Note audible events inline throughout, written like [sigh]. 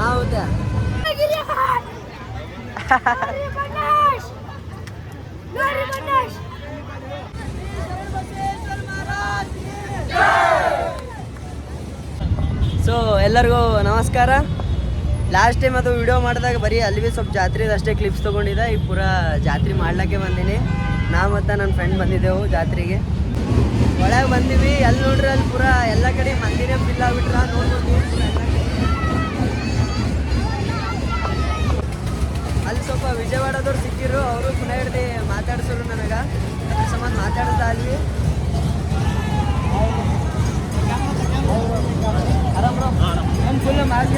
ಹೌದಾ? ಸೊ ಎಲ್ಲರಿಗೂ ನಮಸ್ಕಾರ. ಲಾಸ್ಟ್ ಟೈಮ್ ಅದು ವಿಡಿಯೋ ಮಾಡಿದಾಗ ಬರೀ ಅಲ್ಲಿ ಭೀ ಸ್ವಲ್ಪ ಜಾತ್ರೆದು ಅಷ್ಟೇ ಕ್ಲಿಪ್ಸ್ ತೊಗೊಂಡಿದ್ದೆ. ಈಗ ಪೂರ ಜಾತ್ರೆ ಮಾಡ್ಲಿಕ್ಕೆ ಬಂದೀನಿ. ನಾ ಮತ್ತು ನನ್ನ ಫ್ರೆಂಡ್ ಬಂದಿದ್ದೆವು ಜಾತ್ರೆಗೆ. ಒಳಗೆ ಬಂದೀವಿ. ಅಲ್ಲಿ ನೋಡ್ರಿ ಅಲ್ಲಿ ಪೂರ ಎಲ್ಲ ಕಡೆ ಮಂದಿನೇ ಫಿಲ್ ಆಗ್ಬಿಟ್ರ. ನೋಡ್ಬೋದು ಸ್ವಲ್ಪ ವಿಜಯವಾಡದವ್ರು ಸಿಕ್ಕಿರು ಅವರು ಪುನಃ ಹಿಡ್ದು ಮಾತಾಡ್ಸೋರು ನನಗೆ. ಅದ್ರ ಸಂಬಂಧ ಮಾತಾಡ್ದ ಅಲ್ಲಿ ಆರಾಮ್ ಫುಲ್ ಮಾಸ್ಕ್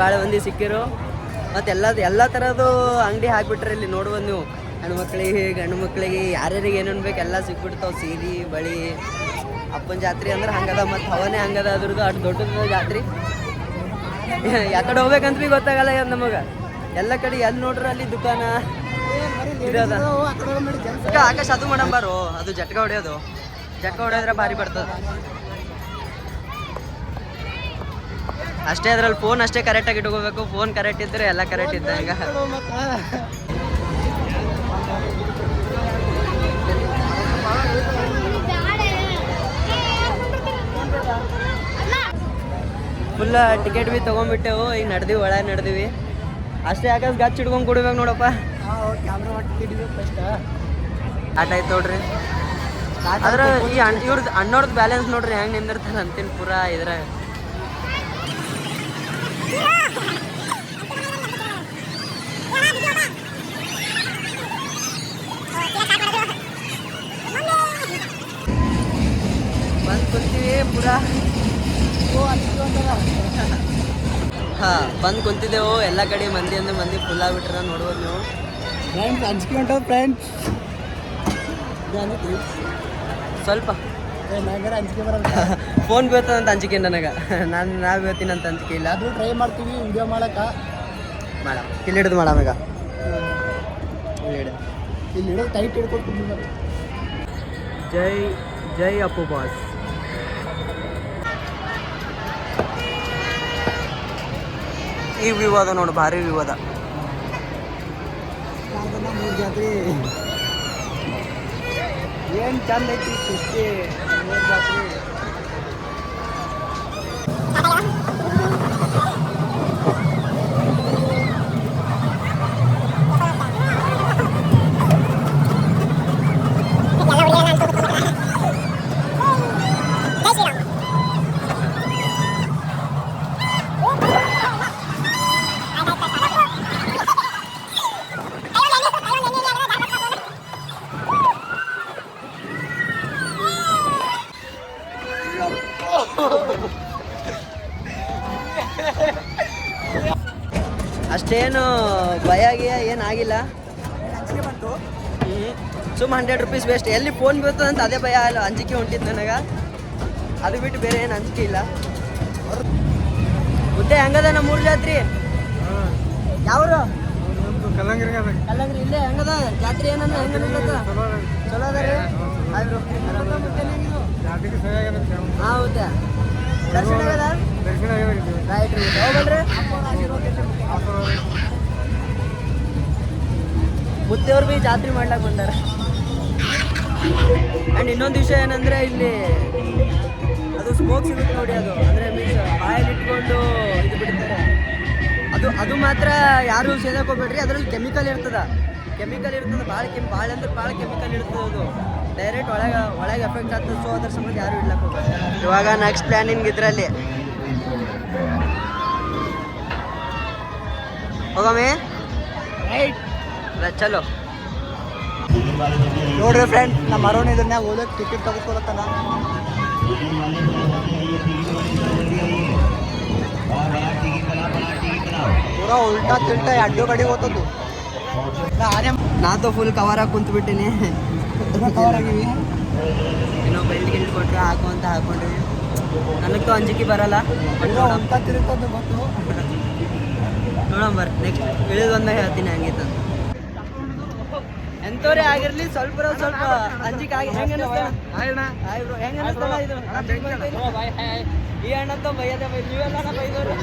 ಭಾಳ ಮಂದಿ ಸಿಕ್ಕಿರು. ಮತ್ತು ಎಲ್ಲ ಎಲ್ಲ ಥರದ್ದು ಅಂಗಡಿ ಹಾಕ್ಬಿಟ್ರೆ ಇಲ್ಲಿ ನೋಡುವ ನೀವು. ಹೆಣ್ಣು ಮಕ್ಕಳಿಗೆ ಗಂಡು ಮಕ್ಕಳಿಗೆ ಯಾರ್ಯಾರಿಗೆ ಏನೇನು ಬೇಕು ಎಲ್ಲ ಸಿಕ್ಬಿಡ್ತಾವೆ. ಸೀರೆ, ಬಳಿ, ಅಪ್ಪನ ಜಾತ್ರೆ ಅಂದ್ರೆ ಹಂಗದ, ಮತ್ತು ಹವನೇ ಹಂಗದ, ಅದ್ರದ್ದು ಅಷ್ಟು ದೊಡ್ಡದ ಜಾತ್ರೆ. ಯಾಕಡೆ ಹೋಗ್ಬೇಕಂತ ಭೀ ಗೊತ್ತಾಗಲ್ಲ ಏನು ನಮಗೆ. ಎಲ್ಲ ಕಡೆ ಎಲ್ಲಿ ನೋಡ್ರಿ ಅಲ್ಲಿ ದುಕಾನ? ಆಕಾಶ ಅದು ಮಾಡಂಬಾರು ಅದು ಜಟ್ಕ ಹೊಡೆಯೋದು. ಜಟ್ಕ ಹೊಡೆಯೋದ್ರೆ ಭಾರಿ ಬರ್ತದೆ. ಅಷ್ಟೇ ಅದ್ರಲ್ಲಿ ಫೋನ್ ಅಷ್ಟೇ ಕರೆಕ್ಟಾಗಿ ಇಟ್ಕೋಬೇಕು. ಫೋನ್ ಕರೆಕ್ಟ್ ಇದ್ರೆ ಎಲ್ಲ ಕರೆಕ್ಟ್ ಇದ್ದ ಈಗ ಫುಲ್ ಟಿಕೆಟ್ ಬಿ ತೊಗೊಂಡ್ಬಿಟ್ಟೆವು ಈಗ ನಡ್ದೀವಿ ಒಳ ನಡೆದಿವಿ. ಅಷ್ಟೇ ಯಾಕಂದ್ರೆ ಗಚ್ಚ ಹಿಡ್ಕೊಂಡು ಕೊಡ್ಬೇಕು ನೋಡಪ್ಪ. ಆಟ ಆಯ್ತು ನೋಡ್ರಿ. ಆದ್ರೆ ಈ ಅಣ್ಣ ಇವ್ರದ್ದು ಅಣ್ಣವ್ರದ್ದು ಬ್ಯಾಲೆನ್ಸ್ ನೋಡ್ರಿ ಹೆಂಗೆ ನಿಂದಿರ್ತಾರೆ ಅಂತೀನಿ ಪೂರಾ ಇದ್ರಾಗ. ಹಾ ಬಂದು ಕುಂತಿದ್ದೆವು ಎಲ್ಲ ಕಡೆ ಮಂದಿ ಅಂದ್ರೆ ಮಂದಿ ಫುಲ್ ಆಗ್ಬಿಟ್ರ ನೋಡ್ಬೋದು ನೀವು. ಫ್ರೆಂಡ್ಸ್ ಅಂಜಿಕೆ ಫ್ರೆಂಡ್ಸ್ ಸ್ವಲ್ಪ. [laughs] ಫೋನ್ ಬೀಳ್ತದಂತ ಅಂಜಿಕೆ ನನಗೆ. [laughs] ನಾನು ನಾ ಬೀಳ್ತೀನಿ ಅಂತ ಅಂಜಿಕೆ ಇಲ್ಲ. ಅದು ಟ್ರೈ ಮಾಡ್ತೀವಿ ವಿಡಿಯೋ ಮಾಡಕ್ಕೆ. ಮಾಡ. ಇಲ್ಲಿ ಹಿಡಿದು ಮಾಡಾಮ ಈಗ ಇಲ್ಲಿ ಹಿಡಿದು. ಟೈಟ್ ಹಿಡ್ಕೊಟ್ಟು ಜೈ ಜೈ ಅಪ್ಪು ಬಾಸ್. ಈ ವಿವಾದ ನೋಡು ಭಾರಿ ವಿವಾದ. ಮೂರು ಜಾತ್ರೆ. ಏನು ಚಂದ ಐತಿ ಸೃಷ್ಟಿ. 你 ಅಷ್ಟೇನು ಭಯ ಗಿಯ ಏನಾಗಿಲ್ಲ. ಸುಮ್ಮ ಹಂಡ್ರೆಡ್ ರುಪೀಸ್ ವೇಸ್ಟ್ ಎಲ್ಲಿ ಫೋನ್ ಬೀಳ್ತದೆ ಅಂತ ಅದೇ ಭಯ ಅಲ್ಲ ಅಂಜಿಕೆ ಹೊಂಟಿತ್ತು ನನಗೆ. ಅದು ಬಿಟ್ಟು ಬೇರೆ ಏನು ಅಂಜಿಕೆ ಇಲ್ಲ. ಮುದ್ದೆ ಹೆಂಗದ ನಮ್ಮ ಮೂರು ಜಾತ್ರೆ? ಯಾವ್ರು? ಕಲ್ಲಂಗರಿ ಕಲ್ಲಂಗ್ರಿ ಇಲ್ಲೇ ಹೆಂಗದ? ಜಾತ್ರೆ ಏನಂದ್ರೆ ಹೆಂಗ ಚಲೋ ಅದ. ರೀ? ಹೌದಾ? ದರ್ಶನ ಆಗದ ರೈಟ್ ರೀ. ಹೋಗಲ್ರಿ ಮುದ್ದೆಯವ್ರು ಭೀ ಜಾತ್ರೆ ಮಾಡ್ಲಾಕ್ ಬಂದಾರ. ಆ್ಯಂಡ್ ಇನ್ನೊಂದು ವಿಷಯ ಏನಂದ್ರೆ ಇಲ್ಲಿ ಅದು ಸ್ಮೋಕ್ ಸಿಗುತ್ತೆ ನೋಡಿ ಅದು. ಅಂದರೆ ಮೀನ್ಸ್ ಬಾಯಲ್ಲಿ ಇಟ್ಕೊಂಡು ಇದು ಬಿಡ್ತಾರೆ. ಅದು ಅದು ಅದು ಮಾತ್ರ ಯಾರು ಸೇದಕ್ಕೆ ಹೋಗ್ಬೇಡ್ರಿ. ಅದ್ರಲ್ಲಿ ಕೆಮಿಕಲ್ ಇರ್ತದ. ಕೆಮಿಕಲ್ ಇರ್ತದ. ಭಾಳ ಕೆಮ್ ಭಾಳ ಅಂದ್ರೆ ಭಾಳ ಕೆಮಿಕಲ್ ಇರ್ತದೆ ಅದು. ಡೈರೆಕ್ಟ್ ಒಳಗೆ ಒಳಗೆ ಎಫೆಕ್ಟ್ ಆಗ್ತದೆ. ಸೊ ಅದ್ರ ಸಂಬಂಧ ಯಾರು ಇಡ್ಲಕ್ಕೆ ಹೋಗ್ತಾರೆ ಇವಾಗ ನೆಕ್ಸ್ಟ್ ಪ್ಲಾನಿಂಗ್ ಇದರಲ್ಲಿ. ಹೋಗಮೇ ರೈಟ್ ಚಲೋ. ನೋಡ್ರಿ ಫ್ರೆಂಡ್ ನಮ್ಮ ಅರುಣ್ ಇದನ್ನ ಓದಕ್ಕೆ ಟಿಕೆಟ್ ತೆಗೆದುಕೊಳತ್ತಾನ ಪೂರಾ ಉಲ್ಟಾ ತಿಲ್ಟಾ ಅಡ್ಡು ಗಡಿ ಆನೆ ನಾತು ಫುಲ್ ಕವರ್ ಆಗಿ ಕುಂತು ಬಿಟ್ಟಿನಿ ಕವರ್ ಆಗಿವಿ. ಏನೋ ಬೆಲ್ಟ್ ಗಿಲ್ಟ್ ಕೊಟ್ಟರೆ ಹಾಕು ಅಂತ ಹಾಕೊಂಡ್ರಿ ನನಗೆ ಅಂಜಿಕೆ ಬರಲ್ಲ ನೋಡೋಣ. ಬರ್ರಿ ನೆಕ್ಸ್ಟ್ ಇಳಿದು ಬಂದಾಗ ಹೇಳ್ತೀನಿ ಹಂಗಿತ್ತ ಎಂತವ್ರೆ ಆಗಿರ್ಲಿ ಸ್ವಲ್ಪ ಸ್ವಲ್ಪ ಅಂಜಿಕೆ ಆಗಿ ಹೆಂಗ ಈ ಅಣ್ಣಂತ ಬೈಯದೆ ಬೈ ನೀವೆಲ್ಲ ಬೈದವ್ರು.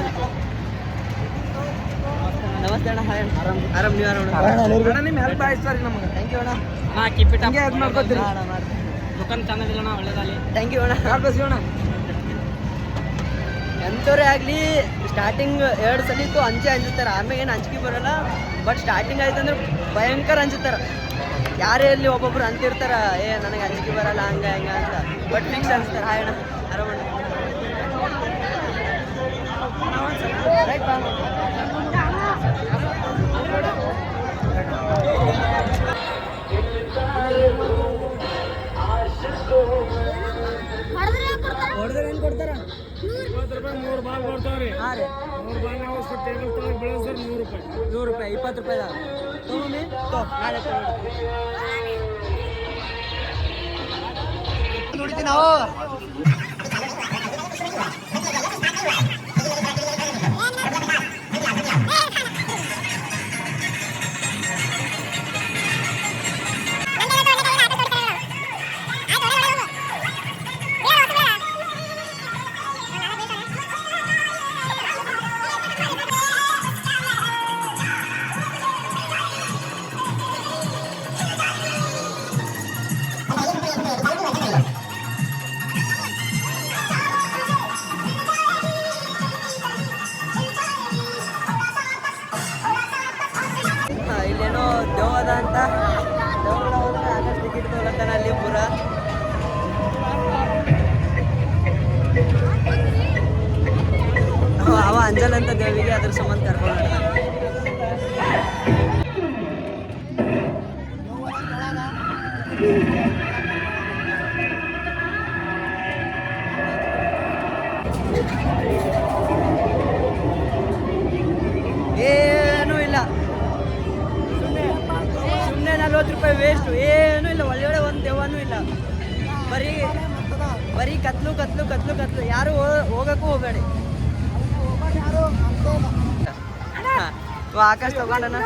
[laughs] ನಮಸ್ತೆ ಅಣ್ಣ ಹಾಯ್ ಆರಾಮ್ ಆರಾಮ್ ನೀವು ಆರಾಮ್ ನಿಮ್ಮ ಹೆಲ್ಪ್ ಆಯ್ತು ಸರ್ ನಮಗೆ. ಥ್ಯಾಂಕ್ ಯು ಅಣ್ಣ. ನಾ ಕೀಪ್ ಇಟ್ ಹಿಂಗೆ ಇದು ಮಾಡ್ಕೊತೀರಿ? ಅಣ್ಣ ದುಕಾನ್ ಚೆನ್ನಾಗಿಲ್ಲ ಒಳ್ಳೇದಲ್ಲಿ ಥ್ಯಾಂಕ್ ಯು ಅಣ್ಣ. ಯಾರು ಬಸ್ಸೋಣ ಎಂಥವ್ರೇ ಆಗಲಿ ಸ್ಟಾರ್ಟಿಂಗ್ ಎರಡು ಸಲ ಇತ್ತು ಅಂಜೆ ಅಂಜುತ್ತಾರೆ. ಆಮೇಲೆ ಏನು ಅಂಜಿಕೆ ಬರಲ್ಲ. ಬಟ್ ಸ್ಟಾರ್ಟಿಂಗ್ ಆಯ್ತು ಅಂದ್ರೆ ಭಯಂಕರ ಅಂಜುತ್ತಾರೆ. ಯಾರೇ ಇಲ್ಲಿ ಒಬ್ಬೊಬ್ರು ಅಂತಿರ್ತಾರ ಏ ನನಗೆ ಅಂಜಿಕೆ ಬರಲ್ಲ ಹಂಗ ಹಂಗ ಅಂತ. ಬಟ್ ಫಿಕ್ಸ್ ಅನ್ಸ್ತಾರೆ ಹಾಯ್ ಏನು ಕೊಡ್ತಾರ? ರೈಟ್ ರೂಪಾಯಿ ಹೊಡೆದ್ರೆ ಏನು ಕೊಡ್ತಾರ ಹಾಂ ರೀ. ನೂರು ರೂಪಾಯಿ. ಇಪ್ಪತ್ತು ರೂಪಾಯಿದಾಗ ತೊಗೊಂಡು ತೋ ನಾಳೆ ನಾವು. ಸಂಬಂಧ ಕರ್ಕೊಂಡು ಏನೂ ಇಲ್ಲ. ಸುಮ್ಮನೆ ನಲ್ವತ್ತು ರೂಪಾಯಿ ವೇಸ್ಟು ಏನೂ ಇಲ್ಲ. ಒಳ್ಳೆ ಒಂದು ದೆವ್ವನೂ ಇಲ್ಲ. ಬರೀ ಬರೀ ಕತ್ಲು ಕತ್ಲು ಕತ್ಲು ಕತ್ಲು. ಯಾರು ಹೋಗಕ್ಕೂ ಹೋಗಬೇಡಿ. ಆಕಾಶ್ ತಗೊಂಡನ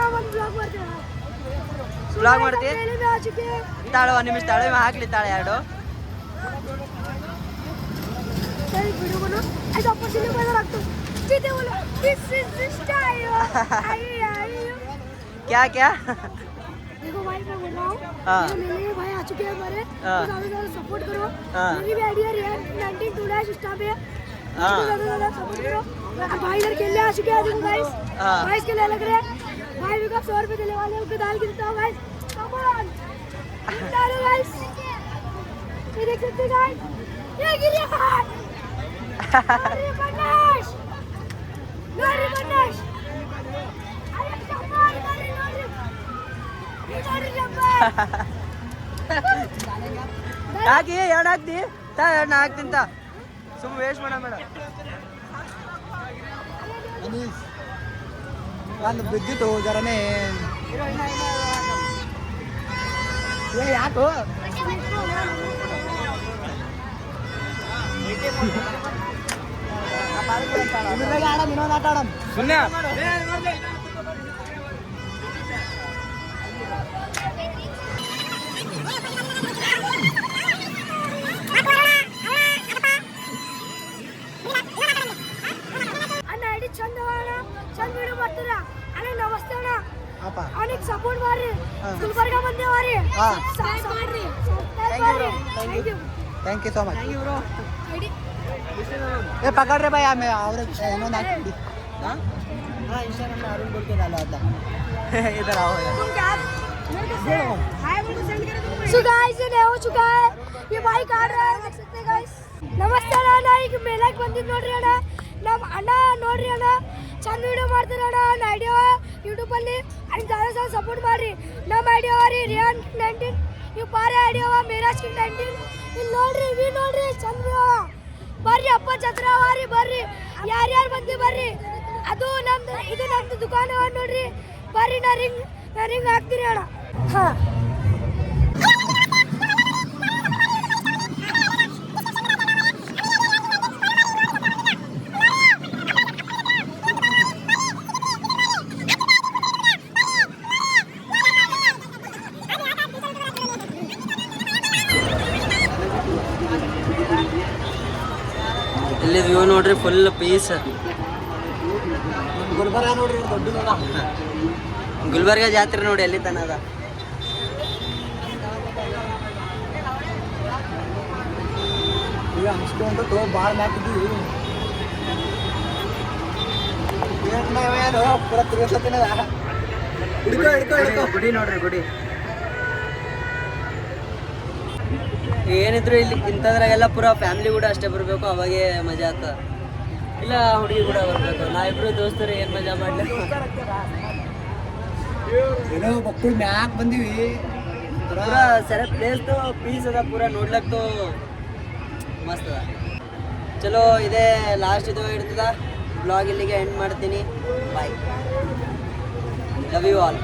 ಬ್ಲಾಗ್ ಮಾಡ್ತಿ ತಾಳು ಒಂದು ನಿಮಿಷ ತಾಳು ಇವ ಹಾಕ್ಲಿ ತಾಳೆ ಎರಡು क्या क्या देखो भाई मैं बोल रहा हूँ हाँ। मेरे मेरे भाई आ चुके हैं हमारे हाँ। तो ज्यादा ज्यादा सपोर्ट करो हाँ। मेरी भी idea real nineteen two dash staff है हाँ। उसको ज्यादा ज्यादा सपोर्ट करो अब भाई इधर खेलने आ चुके हैं गाइस गाइस के लिए लग रहे हैं? भाई भी का 100 रुपए देने वाले हैं उनके दाल की हूँ गाइस कम ऑन इधर आओ गाइस ये देख सकते हैं गाइस ये गिर गया अरे बनाश अरे बनाश अरे जब्बार अरे इधर जब्बार डाक ये [laughs] यार डाक दे। ता यार नाक दिन ता। सुम वेश बना। मेरा ಅನೀಸ್ ಒಂದು ಬಿದ್ದಿತ್ತು ಜರನೇ ಏ ಯಾಕೋ ಆಡಮ್ ಇನ್ನೊಂದು ಆಟ ಆಡಮ್ ಅಣ್ಣ thank you so much thank you bro ID ಏ ಪಕಡ್ರಿ ಬಾಯ್ ಆಮೇಲೆ ಅವ್ರಿಗೆ ಇನ್ನೊಂದು ಹಾಕಿ ಹಾಂ हाँ इंस्टाग्राम में अरुण बोल के डाला था [laughs] इधर आओ यार तुम क्या मेरे को से हाय बोल के सेंड करे तुम सो गाइस ये हो चुका है ये भाई काट रहा है देख सकते हैं गाइस ನಮಸ್ತೆ ಅಣ್ಣ ಈಗ ಮೇಲಕ್ಕೆ ಬಂದಿದ್ದು ನೋಡ್ರಿ ಅಣ್ಣ ನಮ್ಮ ಅಣ್ಣ ನೋಡ್ರಿ ಅಣ್ಣ ಚಂದ ವಿಡಿಯೋ ಮಾಡ್ತಾರೆ ಅಣ್ಣ ನನ್ನ ಐಡಿಯಾ ಯೂಟ್ಯೂಬಲ್ಲಿ ಅಂಡ್ ಜಾಸ್ತಿ ಸಲ ಸಪೋರ್ಟ್ ಮಾಡ್ರಿ ನಮ್ಮ ಐಡಿಯಾ ರೀ ರಿಯಾನ್ ನೈನ್ಟೀನ್ ಇವು ಬಾರಿ ಐಡಿಯಾ ಮೇರಾಜ್ ಕಿಂಗ್ ನೈನ್ಟೀನ್ ಇಲ್ಲಿ ನೋಡ್ರಿ ವಿ ನೋಡ್ರಿ, ಚಂದ್ರ. ಬರ್ರಿ ಅಪ್ಪ ಛತ್ರ ಅವಾರಿ ಬರ್ರಿ. ಯಾರ್ಯಾರು ಬಂದಿ ಬರ್ರಿ. ಅದು ನಮ್ದು ಇದು ನಮ್ದು ದುಕಾನ್ ಅವ ನೋಡ್ರಿ. ಬರ್ರಿ, ನಾ ರಿಂಗ್ ನಾ ರಿಂಗ್ ಹಾಕ್ತೀರಿ ಅಣ್ಣ. ಹಾ. ನೋಡ್ರಿ ಫುಲ್ ಪೀಸ್ ಗುಲ್ಬರ್ಗ ನೋಡ್ರಿ ದೊಡ್ಡ ಗುಲ್ಬರ್ಗ ಜಾತ್ರೆ ನೋಡಿ ಎಲ್ಲಿ ತನ ಅದ. ಈಗ ಅನ್ಸ್ಕೊಂಡು ತೋ ಮ್ಯಾಕಿದ್ದೀವಿ ಏನು ಪೂರ ತಿರ್ಗಿಸ್ಲತ್ತಿನದ ಹಿಡ್ಕೊ ಹಿಡ್ಕೊ ಹಿಡ್ಕೊ. ಗುಡಿ ನೋಡ್ರಿ ಗುಡಿ. ಏನಿದ್ರು ಇಲ್ಲಿ ಇಂಥದ್ರಾಗೆಲ್ಲ ಪೂರಾ ಫ್ಯಾಮಿಲಿ ಕೂಡ ಅಷ್ಟೇ ಬರಬೇಕು ಅವಾಗೇ ಮಜಾ ಆತ. ಇಲ್ಲ ಹುಡುಗಿ ಕೂಡ ಬರಬೇಕು. ನಾ ಇಬ್ರು ದೋಸ್ತರು ಏನು ಮಜಾ ಮಾಡಲಿ? ಏನೋ ಮಕ್ಕಳು ಮ್ಯಾಕ್ ಬಂದೀವಿ. ಪೂರ ಸರ ಪ್ಲೇಸ್ ಪೀಸ್ ಅದ ಪೂರ ನೋಡ್ಲಕ್ತು ಮಸ್ತ್ ಅದ. ಚಲೋ ಇದೇ ಲಾಸ್ಟ್ ಇದು ಇರ್ತದ. ಬ್ಲಾಗ್ ಇಲ್ಲಿಗೆ ಎಂಡ್ ಮಾಡ್ತೀನಿ. Bye love you all